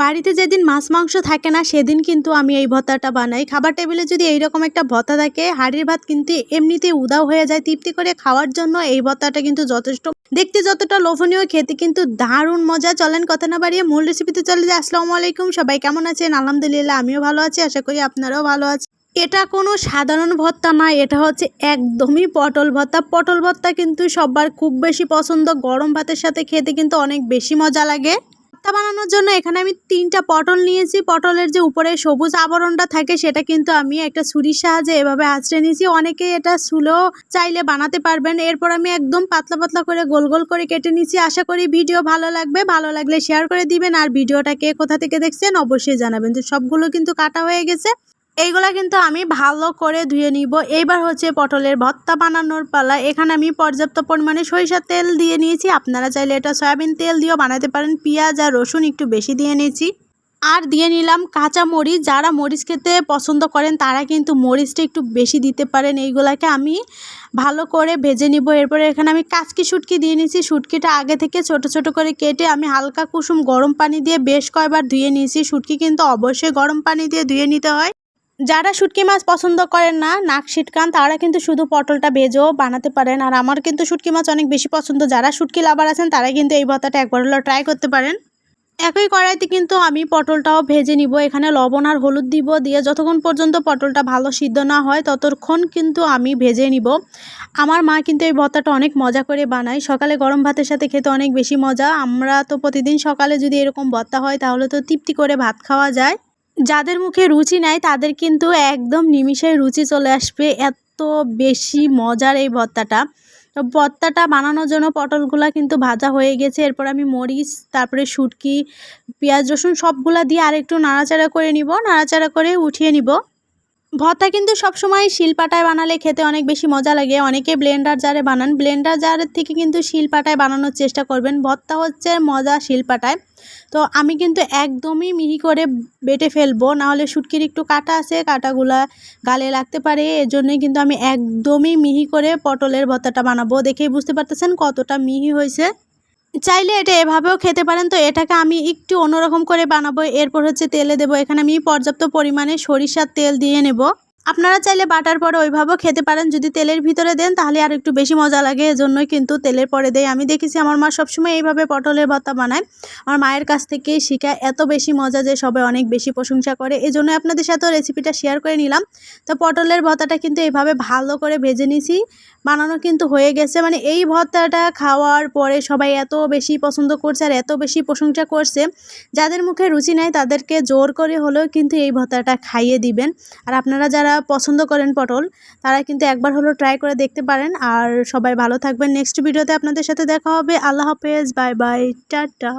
বাড়িতে যেদিন মাছ মাংস থাকে না, সেদিন কিন্তু আমি এই ভর্তাটা বানাই। খাবার টেবিলে যদি এইরকম একটা ভর্তা থাকে, হাড়ির ভাত কিন্তু এমনিতেই উদাও হয়ে যায়। তৃপ্তি করে খাওয়ার জন্য এই ভর্তাটা কিন্তু যথেষ্ট। দেখতে যতটা লোভনীয়, খেতে কিন্তু দারুণ মজা। চলেন কথা না বাড়িয়ে মূল রেসিপিতে চলে যায় আসসালামু আলাইকুম, সবাই কেমন আছেন? আলহামদুলিল্লাহ, আমিও ভালো আছি, আশা করি আপনারাও ভালো আছেন। এটা কোনো সাধারণ ভর্তা না, এটা হচ্ছে একদমই পটল ভর্তা। পটল ভর্তা কিন্তু সবার খুব বেশি পছন্দ। গরম ভাতের সাথে খেতে কিন্তু অনেক বেশি মজা লাগে। ভর্তা বানানোর জন্য এখানে আমি তিনটা পটল নিয়েছি। পটলের যে উপরে সবুজ আবরণটা থাকে সেটা কিন্তু আমি একটা ছুরির সাহায্যে এভাবে আঁচড়ে নিয়েছি। অনেকে এটা সুলো চাইলে বানাতে পারবেন। এরপর আমি একদম পাতলা পাতলা করে গোল গোল করে কেটে নিয়েছি। আশা করি ভিডিও ভালো লাগবে। ভালো লাগলে শেয়ার করে দিবেন। আর ভিডিওটা কে কোথা থেকে দেখছেন অবশ্যই জানাবেন। তো সবগুলো কিন্তু কাটা হয়ে গেছে। এইগুলা কিন্তু আমি ভালো করে ধুয়ে নিব। এইবার হচ্ছে পটলের ভর্তা বানানোর পালা। এখানে আমি পর্যাপ্ত পরিমাণে সরিষার তেল দিয়ে নিয়েছি। আপনারা চাইলে এটা সয়াবিন তেল দিয়েও বানাতে পারেন। পেঁয়াজ আর রসুন একটু বেশি দিয়ে নিয়েছি। আর দিয়ে নিলাম কাঁচা মরিচ। যারা মরিচ খেতে পছন্দ করেন, তারা কিন্তু মরিচটা একটু বেশি দিতে পারেন। এইগুলাকে আমি ভালো করে ভেজে নিব। এরপরে এখানে আমি কাচকি শুটকি দিয়ে নিয়েছি। শুটকিটা আগে থেকে ছোট ছোট করে কেটে আমি হালকা কুসুম গরম পানি দিয়ে বেশ কয়েকবার ধুয়ে নিয়েছি। শুটকি কিন্তু অবশ্যই গরম পানি দিয়ে ধুয়ে নিতে হয়। যারা শুটকি মাছ পছন্দ করেন না, নাক সিটকান, তারা কিন্তু শুধু পটলটা ভেজেও বানাতে পারেন। আর আমার কিন্তু শুটকি মাছ অনেক বেশি পছন্দ। যারা শুটকি লাভার আছেন, তারা কিন্তু এই ভর্তাটা একবার হলো ট্রাই করতে পারেন। একই কড়াইতে কিন্তু আমি পটলটাও ভেজে নিব। এখানে লবণ আর হলুদ দিব দিয়ে যতক্ষণ পর্যন্ত পটলটা ভালো সিদ্ধ না হয়, ততক্ষণ কিন্তু আমি ভেজে নিব। আমার মা কিন্তু এই ভর্তাটা অনেক মজা করে বানায়। সকালে গরম ভাতের সাথে খেতে অনেক বেশি মজা। আমরা তো প্রতিদিন সকালে যদি এরকম ভর্তা হয়, তাহলে তো তৃপ্তি করে ভাত খাওয়া যায়। যাদের মুখে রুচি নাই, তাদের কিন্তু একদম নিমিষে রুচি চলে আসবে। এত বেশি মজার এই ভর্তাটা। তো ভর্তাটা বানানোর জন্য পটলগুলো কিন্তু ভাজা হয়ে গেছে। এরপর আমি মরিচ, তারপরে শুটকি, পেঁয়াজ, রসুন সবগুলা দিয়ে আরেকটু নাড়াচাড়া করে নিব। নাড়াচাড়া করে উঠিয়ে নিব। ভর্তা কিন্তু সবসময় শিলপাটায় বানালে খেতে অনেক বেশি মজা লাগে। অনেকে ব্লেন্ডার জারে বানান। ব্লেন্ডার জারের থেকে কিন্তু শিলপাটায় বানানোর চেষ্টা করবেন। ভর্তা হচ্ছে মজা শিলপাটায়। তো আমি কিন্তু একদমই মিহি করে বেটে ফেলব। নাহলে শুটকির একটু কাটা আছে, কাটাগুলা গালে লাগতে পারে। এজন্যই কিন্তু আমি একদমই মিহি করে পটলের ভর্তাটা বানাবো। দেখেই বুঝতে পারতেছেন কতটা মিহি হয়েছে। চাইলে এটা এভাবেও খেতে পারেন। তো এটাকে আমি একটু অন্যরকম করে বানাবো। এরপর হচ্ছে তেলে দেবো। এখানে আমি পর্যাপ্ত পরিমাণে সরিষার তেল দিয়ে নেব। আপনারা চাইলে বাটার পরে ওইভাবেও খেতে পারেন। যদি তেলের ভিতরে দেন, তাহলে আর একটু বেশি মজা লাগে। এজন্যই কিন্তু তেলের পরে দেয় আমি দেখেছি আমার মা সবসময় এইভাবে পটলের ভর্তা বানায়। আমার মায়ের কাছ থেকেই শিখা এত বেশি মজা যে সবাই অনেক বেশি প্রশংসা করে। এই জন্য আপনাদের সাথেও রেসিপিটা শেয়ার করে নিলাম। তো পটলের ভর্তাটা কিন্তু এইভাবে ভালো করে ভেজে নিছি। বানানো কিন্তু হয়ে গেছে। মানে এই ভর্তাটা খাওয়ার পরে সবাই এত বেশি পছন্দ করছে আর এত বেশি প্রশংসা করছে। যাদের মুখে রুচি নেই, তাদেরকে জোর করে হলেও কিন্তু এই ভর্তাটা খাইয়ে দিবেন। আর আপনারা যারা পছন্দ করেন পটল, তারা কিন্তু একবার হলো ট্রাই করে দেখতে পারেন। আর সবাই ভালো থাকবেন। নেক্সট ভিডিওতে আপনাদের সাথে দেখা হবে। আল্লাহ হাফেজ। Bye bye tata